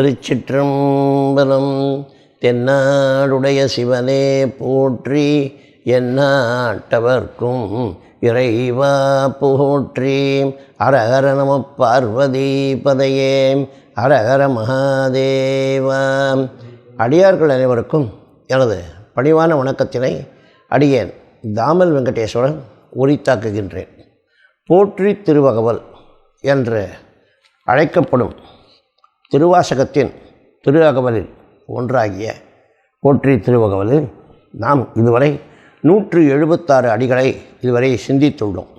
திருச்சிற்றம்பலம் தென்னாடுடைய சிவனே போற்றி என்னாட்டவர்க்கும் இறைவா போற்றி அரஹர நம பார்வதி பதையே அரஹர மகாதேவா. அடியார்கள் அனைவருக்கும் எனது பணிவான வணக்கத்தினை அடியேன் தாமல் வெங்கடேஸ்வரன் உரித்தாக்குகின்றேன். போற்றி திருவகவல் என்று அழைக்கப்படும் திருவாசகத்தின் திரு அகவலில் ஒன்றாகிய போற்றி திருவகவலில் நாம் இதுவரை நூற்று எழுபத்தாறு அடிகளை இதுவரை சிந்தித்துள்ளோம்.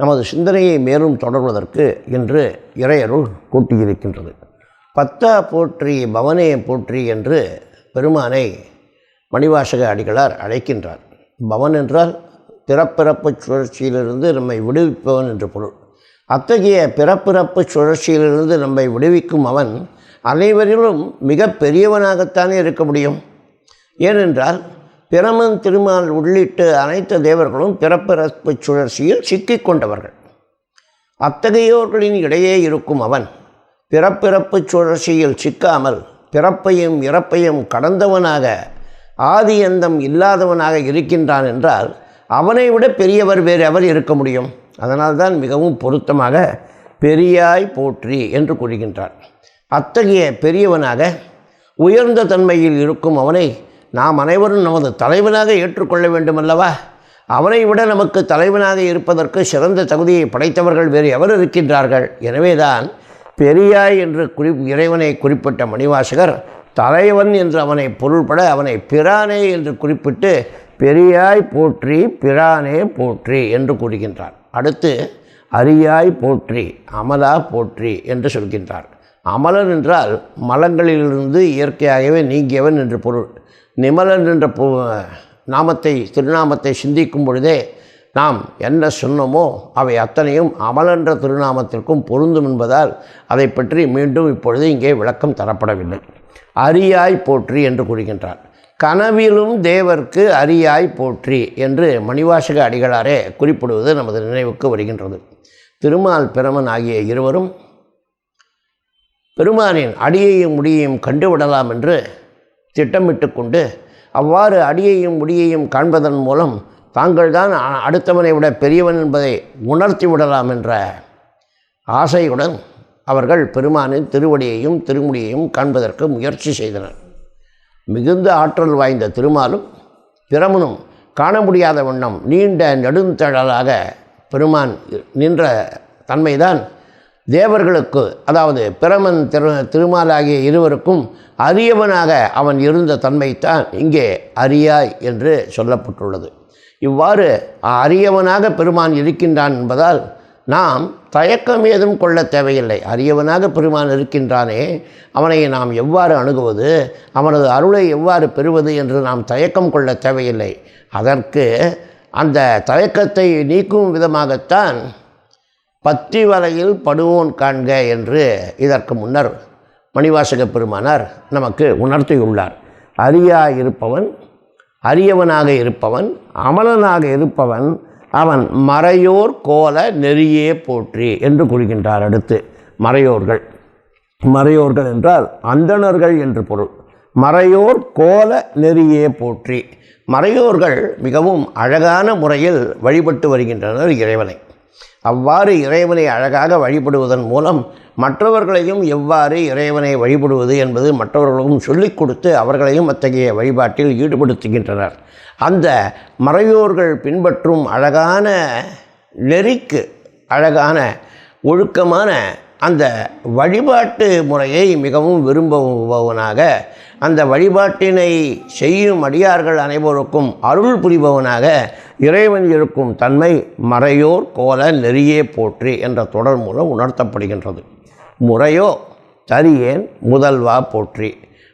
நமது சிந்தனையை மேலும் தொடர்வதற்கு இன்று இறையருள் கூட்டியிருக்கின்றது. பத்தா போற்றி பவனே போற்றி என்று பெருமானை மணிவாசக அடிகளார் அழைக்கின்றார். பவன் என்றால் பிறப்பிறப்பு சுழற்சியிலிருந்து நம்மை விடுவிப்பவன் என்று பொருள். அத்தகைய பிறப்பிறப்பு சுழற்சியிலிருந்து நம்மை விடுவிக்கும் அவன் அனைவரிலும் மிக பெரியவனாகத்தானே இருக்க முடியும்? ஏனென்றால் பிரமன் திருமால் உள்ளிட்ட அனைத்து தேவர்களும் பிறப்பிறப்பு சுழற்சியில் சிக்கிக் கொண்டவர்கள். அத்தகையோர்களின் இடையே இருக்கும் அவன் பிறப்பிறப்பு சுழற்சியில் சிக்காமல் பிறப்பையும் இறப்பையும் கடந்தவனாக ஆதி அந்தம் இல்லாதவனாக இருக்கின்றான் என்றால் அவனை விட பெரியவர் வேறு எவர் இருக்க முடியும்? அதனால்தான் மிகவும் பொருத்தமாக பெரியாய் போற்றி என்று கூறுகின்றார் அத்தகைய பெரியவனாக உயர்ந்த தன்மையில் இருக்கும் அவனை நாம் அனைவரும் நமது தலைவனாக ஏற்றுக்கொள்ள வேண்டுமல்லவா? அவனை விட நமக்கு தலைவனாக இருப்பதற்கு சிறந்த தகுதியை படைத்தவர்கள் வேறு எவர் இருக்கின்றார்கள்? எனவேதான் பெரியாய் என்று குறி இறைவனை குறிப்பிட்ட மணிவாசகர் தலைவன் என்று அவனை பொருள்பட அவனை பிரானே என்று குறிப்பிட்டு பெரியாய் போற்றி பிரானே போற்றி என்று கூறுகின்றார். அடுத்து அரியாய் போற்றி அமலா போற்றி என்று சொல்கின்றார். அமலன் என்றால் மலங்களிலிருந்து இயற்கையாகவே நீங்கியவன் என்று பொருள். நிமலன் என்ற பொ நாமத்தை திருநாமத்தை சிந்திக்கும் பொழுதே நாம் என்ன சொன்னோமோ அவை அத்தனையும் அமலன்ற திருநாமத்திற்கும் பொருந்தும் என்பதால் அதை பற்றி மீண்டும் இப்பொழுது இங்கே விளக்கம் தரப்படவில்லை. அரியாய் போற்றி என்று கூறுகின்றார். கனவிலும் தேவர்க்கு அரியாய் போற்றி என்று மணிவாசக அடிகளாரே குறிப்பிடுவது நமது நினைவுக்கு வருகின்றது. திருமால் பிரமன் ஆகிய இருவரும் பெருமானின் அடியையும் முடியையும் கண்டுவிடலாம் என்று திட்டமிட்டு கொண்டு அவ்வாறு அடியையும் முடியையும் காண்பதன் மூலம் தாங்கள்தான் அடுத்தவனை விட பெரியவன் என்பதை உணர்த்தி விடலாம் என்ற ஆசையுடன் அவர்கள் பெருமானின் திருவடியையும் திருமுடியையும் காண்பதற்கு முயற்சி செய்தனர். மிகுந்த ஆற்றல் வாய்ந்த திருமாலும் பிரமனும் காண முடியாத வண்ணம் நீண்ட நெடுந்தழலாக பெருமான் நின்ற தன்மைதான் தேவர்களுக்கு அதாவது பிரமன் திரு திருமாலாகிய இருவருக்கும் அரியவனாக அவன் இருந்த தன்மைத்தான் இங்கே அரியாய் என்று சொல்லப்பட்டுள்ளது. இவ்வாறு அரியவனாக பெருமான் இருக்கின்றான் என்பதால் நாம் தயக்கம் ஏதும் கொள்ள தேவையில்லை. அரியவனாக பெருமான் இருக்கின்றானே அவனை நாம் எவ்வாறு அணுகுவது அவனது அருளை எவ்வாறு பெறுவது என்று நாம் தயக்கம் கொள்ள தேவையில்லை. அதற்கு அந்த தயக்கத்தை நீக்கும் விதமாகத்தான் பத்தி வலையில் படுவோன் காண்க என்று இதற்கு முன்னர் மணிவாசக பெருமானார் நமக்கு உணர்த்தியுள்ளார். அரியா இருப்பவன் அரியவனாக இருப்பவன் அமலனாக இருப்பவன் அவன் மறையோர் கோல நெறியே போற்றி என்று கூறுகின்றார் அடுத்து மறையோர்கள். மறையோர்கள் என்றால் அந்தணர்கள் என்று பொருள். மறையோர் கோல நெறியே போற்றி. மறையோர்கள் மிகவும் அழகான முறையில் வழிபட்டு வருகின்றனர் இறைவனை. அவ்வாறு இறைவனை அழகாக வழிபடுவதன் மூலம் மற்றவர்களையும் எவ்வாறு இறைவனை வழிபடுவது என்பது மற்றவர்களுக்கும் சொல்லிக் கொடுத்து அவர்களையும் அத்தகைய வழிபாட்டில் ஈடுபடுத்துகின்றனர். அந்த மறையோர்கள் பின்பற்றும் அழகான நெறிக்கு அழகான ஒழுக்கமான அந்த வழிபாட்டு முறையை மிகவும் விரும்புபவனாக அந்த வழிபாட்டினை செய்யும் அடியார்கள் அனைவருக்கும் அருள் புரிபவனாக இறைவன் இருக்கும் தன்மை மறையோர் கோல நெறியே போற்றி என்ற தொடர் மூலம் உணர்த்தப்படுகின்றது. முறையோ தரியேன் முதல்வா போற்றி.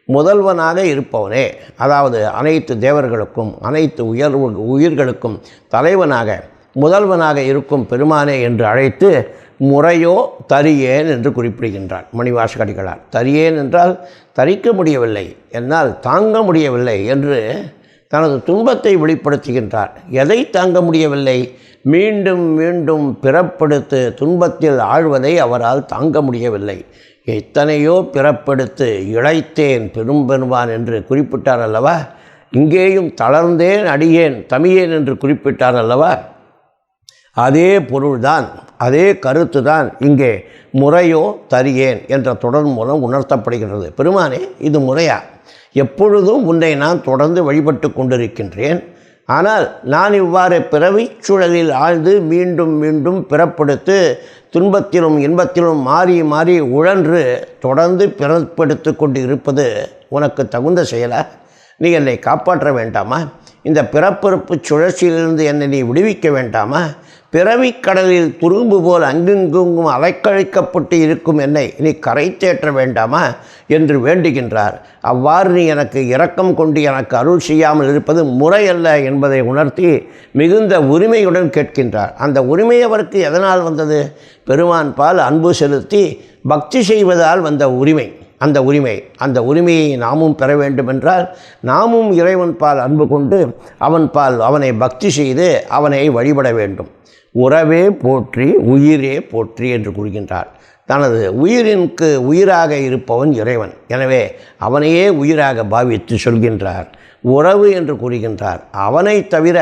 முதல்வனாக இருப்பவனே அதாவது அனைத்து தேவர்களுக்கும் அனைத்து உயர்வு உயிர்களுக்கும் தலைவனாக முதல்வனாக இருக்கும் பெருமானே என்று அழைத்து முறையோ தரியேன் என்று குறிப்பிடுகின்றார் மணிவாசகடிகளார் தரியேன் என்றால் தரிக்க முடியவில்லை என்னால் தாங்க முடியவில்லை என்று தனது துன்பத்தை வெளிப்படுத்துகின்றார். எதை தாங்க முடியவில்லை? மீண்டும் மீண்டும் பிறப்படுத்து துன்பத்தில் ஆழ்வதை அவரால் தாங்க முடியவில்லை. எத்தனையோ பிறப்பெடுத்து இழைத்தேன் பெரும்பெருமான் என்று குறிப்பிட்டார் அல்லவா? இங்கேயும் தளர்ந்தேன் அடியேன் தமியேன் என்று குறிப்பிட்டார் அல்லவா? அதே பொருள்தான் அதே கருத்து தான் இங்கே முறையோ தரியேன் என்ற தொடர் மூலம் உணர்த்தப்படுகிறது. பெருமானே இது முறையா? எப்பொழுதும் உன்னை நான் தொடர்ந்து வழிபட்டு கொண்டிருக்கின்றேன். ஆனால் நான் இவ்வாறு பிறவிச் சூழலில் ஆழ்ந்து மீண்டும் மீண்டும் பிறப்படுத்து துன்பத்திலும் இன்பத்திலும் மாறி மாறி உழன்று தொடர்ந்து பிறப்படுத்து கொண்டு இருப்பது உனக்கு தகுந்த செயலா? நீ என்னை காப்பாற்ற வேண்டாமா? இந்த பிறப்பிறப்பு சுழற்சியிலிருந்து என்னை நீ விடுவிக்க வேண்டாமா? பிறவிக் கடலில் துரும்பு போல் அங்குங்கும் அலைக்கழிக்கப்பட்டு இருக்கும் என்னை நீ கரை தேற்ற வேண்டாமா என்று வேண்டுகின்றார். அவ்வாறு நீ எனக்கு இரக்கம் கொண்டு எனக்கு அருள் செய்யாமல் இருப்பது முறையல்ல என்பதை உணர்த்தி மிகுந்த உரிமையுடன் கேட்கின்றார். அந்த உரிமை அவருக்கு எதனால் வந்தது? பெருமான் பால் அன்பு செலுத்தி பக்தி செய்வதால் வந்த உரிமை. அந்த உரிமை. அந்த உரிமையை நாமும் பெற வேண்டுமென்றால் நாமும் இறைவன் பால் அன்பு கொண்டு அவன் பால் அவனை பக்தி செய்து அவனை வழிபட வேண்டும். உறவே போற்றி உயிரே போற்றி என்று கூறுகின்றார். தனது உயிரினுக்கு உயிராக இருப்பவன் இறைவன். எனவே அவனையே உயிராக பாவித்து சொல்கின்றார். உறவு என்று கூறுகின்றார். அவனை தவிர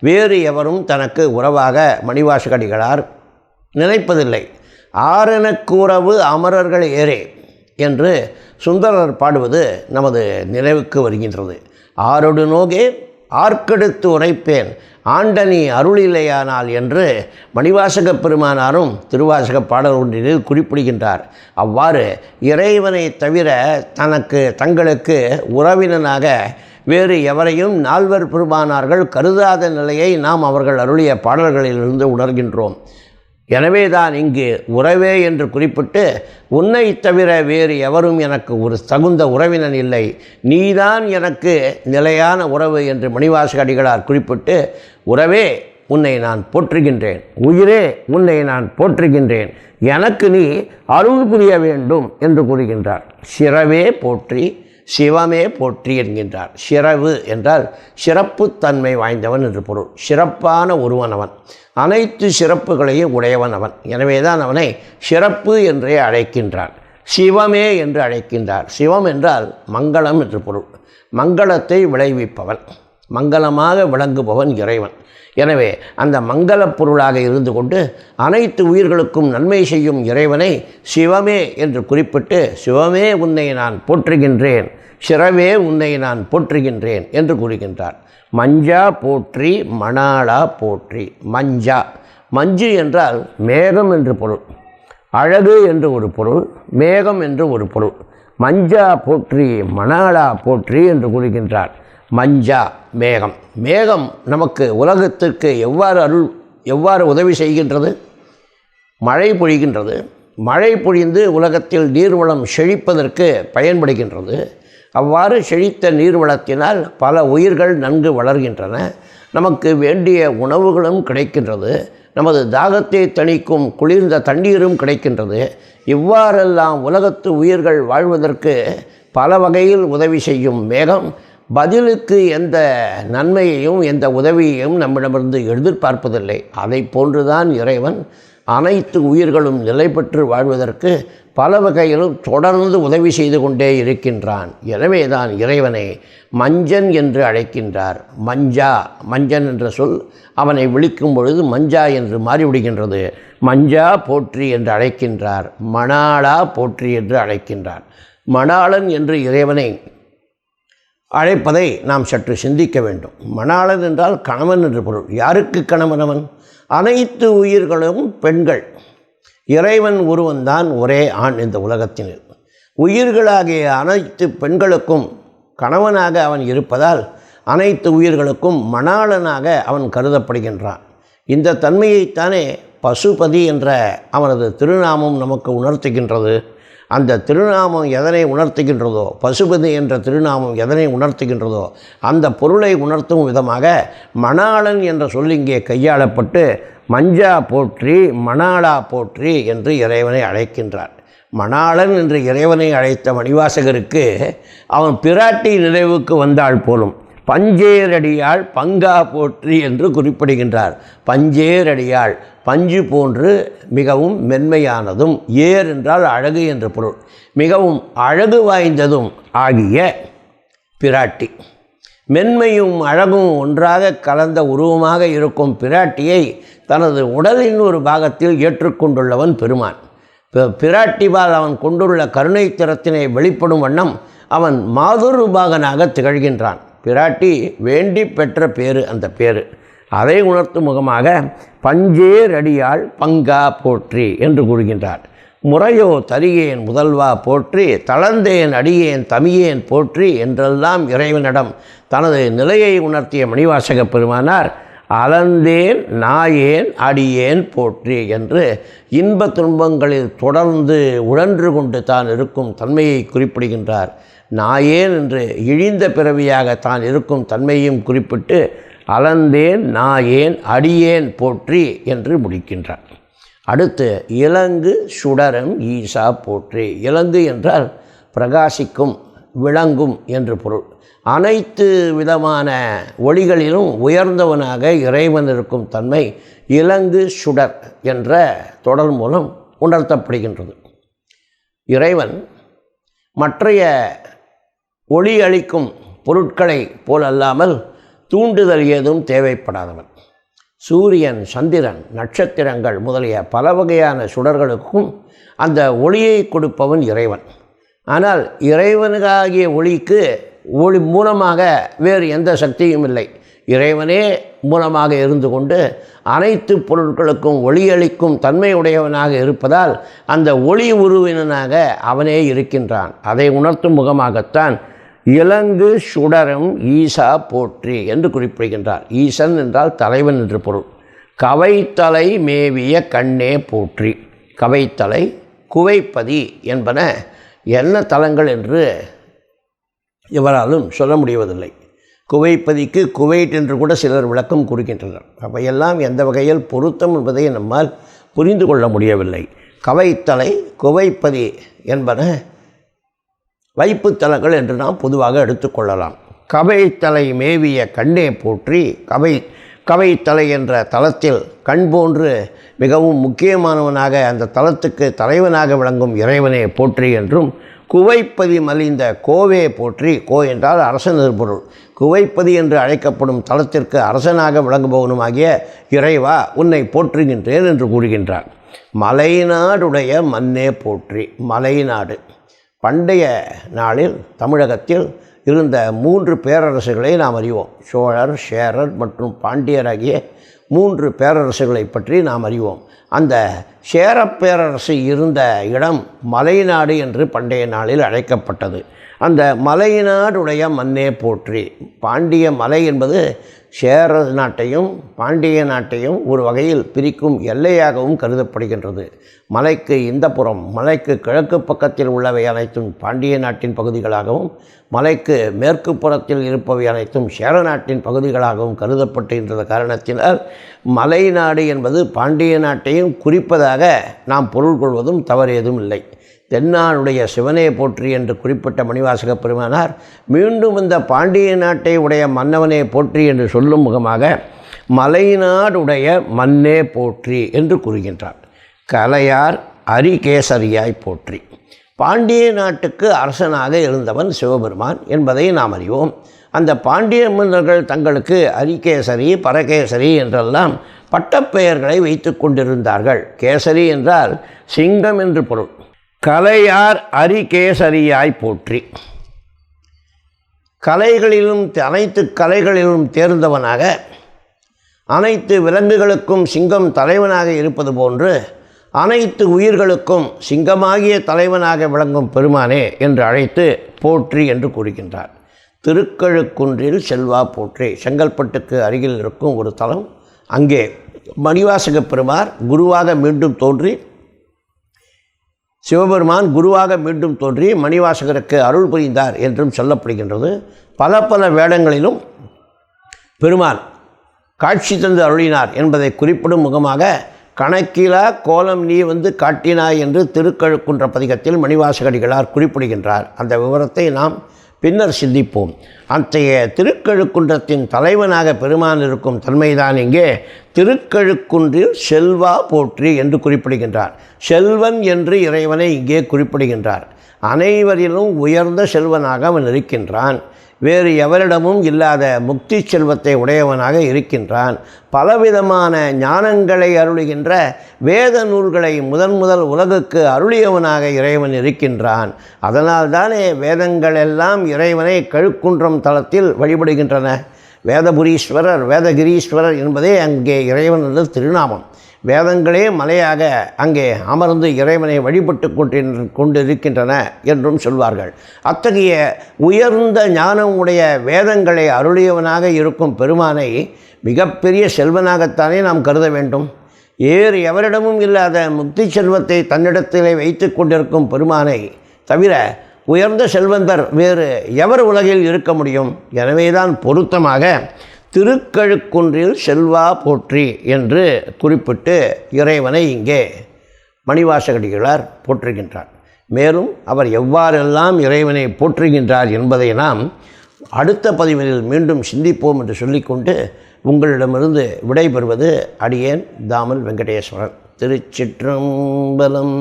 வேறு எவரும் தனக்கு உறவாக மணிவாசகடிகளார் நினைப்பதில்லை. ஆரெனக்கு உறவு அமரர்கள் ஏரே என்று சுந்தரர் பாடுவது நமது நினைவுக்கு வருகின்றது. ஆரொடு நோகே ஆர்க்கெடுத்து உரைப்பேன். ஆண்டனி அருளில்லையானால் என்று மணிவாசக பெருமானாரும் திருவாசக பாடல் ஒன்றில் குறிப்பிடுகின்றார். அவ்வாறு இறைவனை தவிர தனக்கு தங்களுக்கு உறவினனாக வேறு எவரையும் நால்வர் பெருமானார்கள் கருதாத நிலையை நாம் அவர்கள் அருளிய பாடல்களிலிருந்து உணர்கின்றோம். எனவே தான் இங்கு உறவே என்று குறிப்பிட்டு உன்னை தவிர வேறு எவரும் எனக்கு ஒரு தகுந்த உறவினன் இல்லை. நீதான் எனக்கு நிலையான உறவு என்று மணிவாசக அடிகளார் குறிப்பிட்டு உறவே உன்னை நான் போற்றுகின்றேன். உயிரே உன்னை நான் போற்றுகின்றேன். எனக்கு நீ அருள் புரிய வேண்டும் என்று கூறுகின்றார். சிறவே போற்றி சிவமே போற்றி என்கின்றார். சிறவு என்றால் சிறப்புத்தன்மை வாய்ந்தவன் என்று பொருள். சிறப்பான ஒருவன் அவன். அனைத்து சிறப்புகளையும் உடையவன் அவன். எனவேதான் அவனை சிறப்பு என்றே அழைக்கின்றான். சிவமே என்று அழைக்கின்றார். சிவம் என்றால் மங்களம் என்று பொருள். மங்களத்தை விளைவிப்பவன். மங்களமாக விளங்குபவன் இறைவன். எனவே அந்த மங்களப் பொருளாக இருந்து கொண்டு அனைத்து உயிர்களுக்கும் நன்மை செய்யும் இறைவனை சிவமே என்று குறிப்பிட்டு சிவமே உன்னை நான் போற்றுகின்றேன் சிறவே உன்னை நான் போற்றுகின்றேன் என்று கூறுகின்றார். மஞ்சா போற்றி மணாளா போற்றி. மஞ்சா. மஞ்சு என்றால் மேகம் என்று பொருள். அழகு என்று ஒரு பொருள் மேகம் என்று ஒரு பொருள். மஞ்சா போற்றி மணாளா போற்றி என்று கூறுகின்றார். மஞ்சா மேகம். மேகம் நமக்கு உலகத்திற்கு எவ்வாறு அருள் எவ்வாறு உதவி செய்கின்றது? மழை பொழிகின்றது. மழை பொழிந்து உலகத்தில் நீர்வளம் செழிப்பதற்கு பயன்படுகின்றது. அவ்வாறு செழித்த நீர்வளத்தினால் பல உயிர்கள் நன்கு வளர்கின்றன. நமக்கு வேண்டிய உணவுகளும் கிடைக்கின்றது. நமது தாகத்தை தணிக்கும் குளிர்ந்த தண்ணீரும் கிடைக்கின்றது. இவ்வாறெல்லாம் உலகத்து உயிர்கள் வாழ்வதற்கு பல வகையில் உதவி செய்யும் மேகம் பதிலுக்கு எந்த நன்மையையும் எந்த உதவியையும் நம்மிடமிருந்து எதிர்பார்ப்பதில்லை. அதை போன்றுதான் இறைவன் அனைத்து உயிர்களும் நிலை பெற்று வாழ்வதற்கு பல வகையிலும் தொடர்ந்து உதவி செய்து கொண்டே இருக்கின்றான். எனவே தான் இறைவனை மஞ்சன் என்று அழைக்கின்றார். மஞ்சா மஞ்சன் என்ற சொல் அவனை விழிக்கும் பொழுது மஞ்சா என்று மாறிவிடுகின்றது. மஞ்சா போற்றி என்று அழைக்கின்றார். மணாளா போற்றி என்று அழைக்கின்றார். மணாளன் என்று இறைவனை அழைப்பதை நாம் சற்று சிந்திக்க வேண்டும். மணாளன் என்றால் கணவன் என்று பொருள். யாருக்கு கணவன் அவன்? அனைத்து உயிர்களும் பெண்கள். இறைவன் ஒருவன்தான் ஒரே ஆண் இந்த உலகத்தினர் உயிர்களாகிய அனைத்து பெண்களுக்கும் கணவனாக அவன் இருப்பதால் அனைத்து உயிர்களுக்கும் மணாளனாக அவன் கருதப்படுகின்றான். இந்த தன்மையைத்தானே பசுபதி என்ற அவனது திருநாமம் நமக்கு உணர்த்துகின்றது. அந்த திருநாமம் எதனை உணர்த்துகின்றதோ பசுபதி என்ற திருநாமம் எதனை உணர்த்துகின்றதோ அந்த பொருளை உணர்த்தும் விதமாக மணாளன் என்ற சொல் இங்கே கையாளப்பட்டு மஞ்சா போற்றி மணாளா போற்றி என்று இறைவனை அழைக்கின்றார் மணாளன் என்று இறைவனை அழைத்த மணிவாசகருக்கு அவன் பிராட்டி நினைவுக்கு வந்தாள் போலும் பஞ்சேரடியாள் பங்கா போற்றி என்று குறிப்பிடுகின்றார். பஞ்சேரடியாள் பஞ்சு போன்று மிகவும் மென்மையானதும் ஏர் என்றால் அழகு என்ற பொருள். மிகவும் அழகு வாய்ந்ததும் ஆகிய பிராட்டி. மென்மையும் அழகும் ஒன்றாக கலந்த உருவமாக இருக்கும் பிராட்டியை தனது உடலின் ஒரு பாகத்தில் ஏற்றுக்கொண்டுள்ளவன் பெருமான். பிராட்டிவால் பிராட்டிபால் அவன் கொண்டுள்ள கருணை திறத்தினை வெளிப்படும் வண்ணம் அவன் மாதுருபாகனாக திகழ்கின்றான். பிராட்டி வேண்டி பெற்ற பேரு அந்த பேர் அதை உணர்த்தும் முகமாக பஞ்சேரடியாள் பங்கா போற்றி என்று கூறுகின்றார். முறையோ தரியேன் முதல்வா போற்றி தளர்ந்தேன் அடியேன் தமியேன் போற்றி என்றெல்லாம் இறைவனிடம் தனது நிலையை உணர்த்திய மணிவாசக பெருமானார் அலந்தேன் நாயேன் அடியேன் போற்றி என்று இன்ப துன்பங்களில் தொடர்ந்து உழன்று கொண்டு தான் இருக்கும் தன்மையை குறிப்பிடுகின்றார். நாயேன் என்று இழிந்த பிறவியாக தான் இருக்கும் தன்மையும் குறிப்பிட்டு அலந்தேன் நாயேன் அடியேன் போற்றி என்று முடிக்கின்றார். அடுத்து இலங்கு சுடரம் ஈசா போற்றி. இலங்கு என்றால் பிரகாசிக்கும் விளங்கும் என்று பொருள். அனைத்து விதமான ஒளிகளிலும் உயர்ந்தவனாக இறைவன் இருக்கும் தன்மை இலங்கு சுடர் என்ற தொடர் மூலம் உணர்த்தப்படுகின்றது. இறைவன் மற்றைய ஒளி அளிக்கும் பொருட்களை போலல்லாமல் தூண்டுதல் ஏதும் தேவைப்படாதவன். சூரியன் சந்திரன் நட்சத்திரங்கள் முதலிய பல வகையான சுடர்களுக்கும் அந்த ஒளியை கொடுப்பவன் இறைவன். ஆனால் இறைவனுக்காகிய ஒளிக்கு ஒளி மூலமாக வேறு எந்த சக்தியும் இல்லை. இறைவனே மூலமாக இருந்து கொண்டு அனைத்து பொருட்களுக்கும் ஒளியளிக்கும் தன்மையுடையவனாக இருப்பதால் அந்த ஒளி உருவினனாக அவனே இருக்கின்றான். அதை உணர்த்தும் முகமாகத்தான் இலங்கு சுடரும் ஈசா போற்றி என்று குறிப்பிடுகின்றார். ஈசன் என்றால் தலைவன் என்று பொருள். கவைத்தலை மேவிய கண்ணே போற்றி. கவைத்தலை குவைப்பதி என்பன என்ன தலங்கள் என்று எவராலும் சொல்ல முடிவதில்லை. குவைப்பதிக்கு குவைட் என்று கூட சிலர் விளக்கம் கூறுகின்றனர். அவையெல்லாம் எந்த வகையில் பொருத்தம் என்பதை நம்மால் புரிந்து கொள்ள முடியவில்லை. கவைத்தலை குவைப்பதி என்பன வைப்புத்தலங்கள் என்று நாம் பொதுவாக எடுத்துக்கொள்ளலாம். கவைத்தலை மேவிய கண்ணே போற்றி கவை கவைத்தலை என்ற தலத்தில் கண் போன்று மிகவும் முக்கியமானவனாக அந்த தலத்துக்கு தலைவனாக விளங்கும் இறைவனே போற்றி என்றும் குவைப்பதி மலிந்த கோவே போற்றி கோ என்றால் அரசன் பொருள். குவைப்பதி என்று அழைக்கப்படும் தலத்திற்கு அரசனாக விளங்குபவனுமாகிய இறைவா உன்னை போற்றுகின்றேன் என்று கூறுகின்றார் மலைநாடுடைய மண்ணே போற்றி மலைநாடு. பண்டைய நாளில் தமிழகத்தில் இருந்த மூன்று பேரரசுகளை நாம் அறிவோம். சோழர் சேரர் மற்றும் பாண்டியர் ஆகிய மூன்று பேரரசுகளை பற்றி நாம் அறிவோம். அந்த சேரப் பேரரசு இருந்த இடம் மலைநாடு என்று பண்டைய நாளில் அழைக்கப்பட்டது. அந்த மலைநாடுடைய மண்ணே போற்றி. பாண்டிய மலை என்பது சேர நாட்டையும் பாண்டிய நாட்டையும் ஒரு வகையில் பிரிக்கும் எல்லையாகவும் கருதப்படுகின்றது. மலைக்கு இந்த புறம் மலைக்கு கிழக்கு பக்கத்தில் உள்ளவை அனைத்தும் பாண்டிய நாட்டின் பகுதிகளாகவும் மலைக்கு மேற்கு புறத்தில் இருப்பவை அனைத்தும் சேர நாட்டின் பகுதிகளாகவும் கருதப்படுகின்ற காரணத்தினால் மலை நாடு என்பது பாண்டிய நாட்டையும் குறிப்பதாக நாம் பொருள் கொள்வதும் தவறு ஏதும் இல்லை தென்னாடுடைய சிவனே போற்றி என்று குறிப்பிட்ட மணிவாசக பெருமானார் மீண்டும் இந்த பாண்டிய நாட்டை உடைய மன்னவனே போற்றி என்று சொல்லும் முகமாக மலைநாடுடைய மன்னே போற்றி என்று கூறுகின்றார். கலையார் அரிகேசரியாய் போற்றி. பாண்டிய நாட்டுக்கு அரசனாக இருந்தவன் சிவபெருமான் என்பதை நாம் அறிவோம். அந்த பாண்டிய மன்னர்கள் தங்களுக்கு அரிகேசரி பரகேசரி என்றெல்லாம் பட்டப்பெயர்களை வைத்து கொண்டிருந்தார்கள். கேசரி என்றால் சிங்கம் என்று பொருள். கலையார் அரிகேசரியாய் போற்றி. கலைகளிலும் அனைத்து கலைகளிலும் தேர்ந்தவனாக அனைத்து விலங்குகளுக்கும் சிங்கம் தலைவனாக இருப்பது போன்று அனைத்து உயிர்களுக்கும் சிங்கமாகிய தலைவனாக விளங்கும் பெருமானே என்று அழைத்து போற்றி என்று கூறுகின்றார். திருக்கழுக்குன்றில் செல்வா போற்றி. செங்கல்பட்டுக்கு அருகில் இருக்கும் ஒரு தலம். அங்கே மணிவாசக பெருமார் குருவாக மீண்டும் தோன்றி சிவபெருமான் குருவாக மீண்டும் தோன்றி மணிவாசகருக்கு அருள் புரிந்தார் என்றும் சொல்லப்படுகின்றது. பல பல வேடங்களிலும் பெருமான் காட்சி தந்து அருளினார் என்பதை குறிப்பிடும் முகமாக கணக்கிலா கோலம் நீ வந்து காட்டினாய் என்று திருக்கழுக்குன்ற பதிகத்தில் மணிவாசகடிகளார் குறிப்பிடுகின்றார். அந்த விவரத்தை நாம் பின்னர் சிந்திப்போம். அத்தகைய திருக்கழுக்குன்றத்தின் தலைவனாக பெருமான் இருக்கும் தன்மைதான் இங்கே. திருக்கழுக்குன்றில் செல்வா போற்றி என்று குறிப்பிடுகின்றார். செல்வன் என்று இறைவனை இங்கே குறிப்பிடுகின்றார். அனைவரிலும் உயர்ந்த செல்வனாக அவன் இருக்கின்றான். வேறு எவரிடமும் இல்லாத முக்தி செல்வத்தை உடையவனாக இருக்கின்றான். பலவிதமான ஞானங்களை அருளுகின்ற வேத நூல்களை முதன் முதல் உலகுக்கு அருளியவனாக இறைவன் இருக்கின்றான். அதனால் தானே வேதங்கள் எல்லாம் இறைவனை கழுக்குன்றம் தளத்தில் வழிபடுகின்றன. வேதபுரீஸ்வரர் வேதகிரீஸ்வரர் என்பதே அங்கே இறைவனது திருநாமம். வேதங்களே மலையாக அங்கே அமர்ந்து இறைவனை வழிபட்டு கொண்டு கொண்டிருக்கின்றன என்றும் சொல்வார்கள். அத்தகைய உயர்ந்த ஞானம் உடைய வேதங்களை அருளியவனாக இருக்கும் பெருமானை மிகப்பெரிய செல்வனாகத்தானே நாம் கருத வேண்டும். ஏறு எவரிடமும் இல்லாத முக்தி செல்வத்தை தன்னிடத்திலே வைத்து கொண்டிருக்கும் பெருமானை தவிர உயர்ந்த செல்வந்தர் வேறு எவர் உலகில் இருக்க முடியும்? எனவேதான் பொருத்தமாக திருக்கழுக்குன்றில் செல்வா போற்றி என்று குறிப்பிட்டு இறைவனை இங்கே மணிவாசகடிகளார் போற்றுகின்றார். மேலும் அவர் எவ்வாறெல்லாம் இறைவனை போற்றுகின்றார் என்பதை நாம் அடுத்த பதிவில் மீண்டும் சிந்திப்போம் என்று சொல்லிக்கொண்டு உங்களிடமிருந்து விடைபெறுவது அடியேன் தாமல் வெங்கடேஸ்வரன். திருச்சிற்றம்பலம்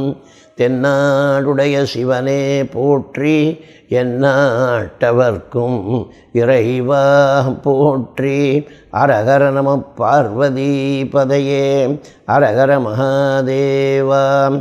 தென்னாடுடைய சிவனே போற்றி என்னாட்டவர்க்கும் இறைவா போற்றி. அரகர நம பார்வதி பதையே அரகர மகாதேவாம்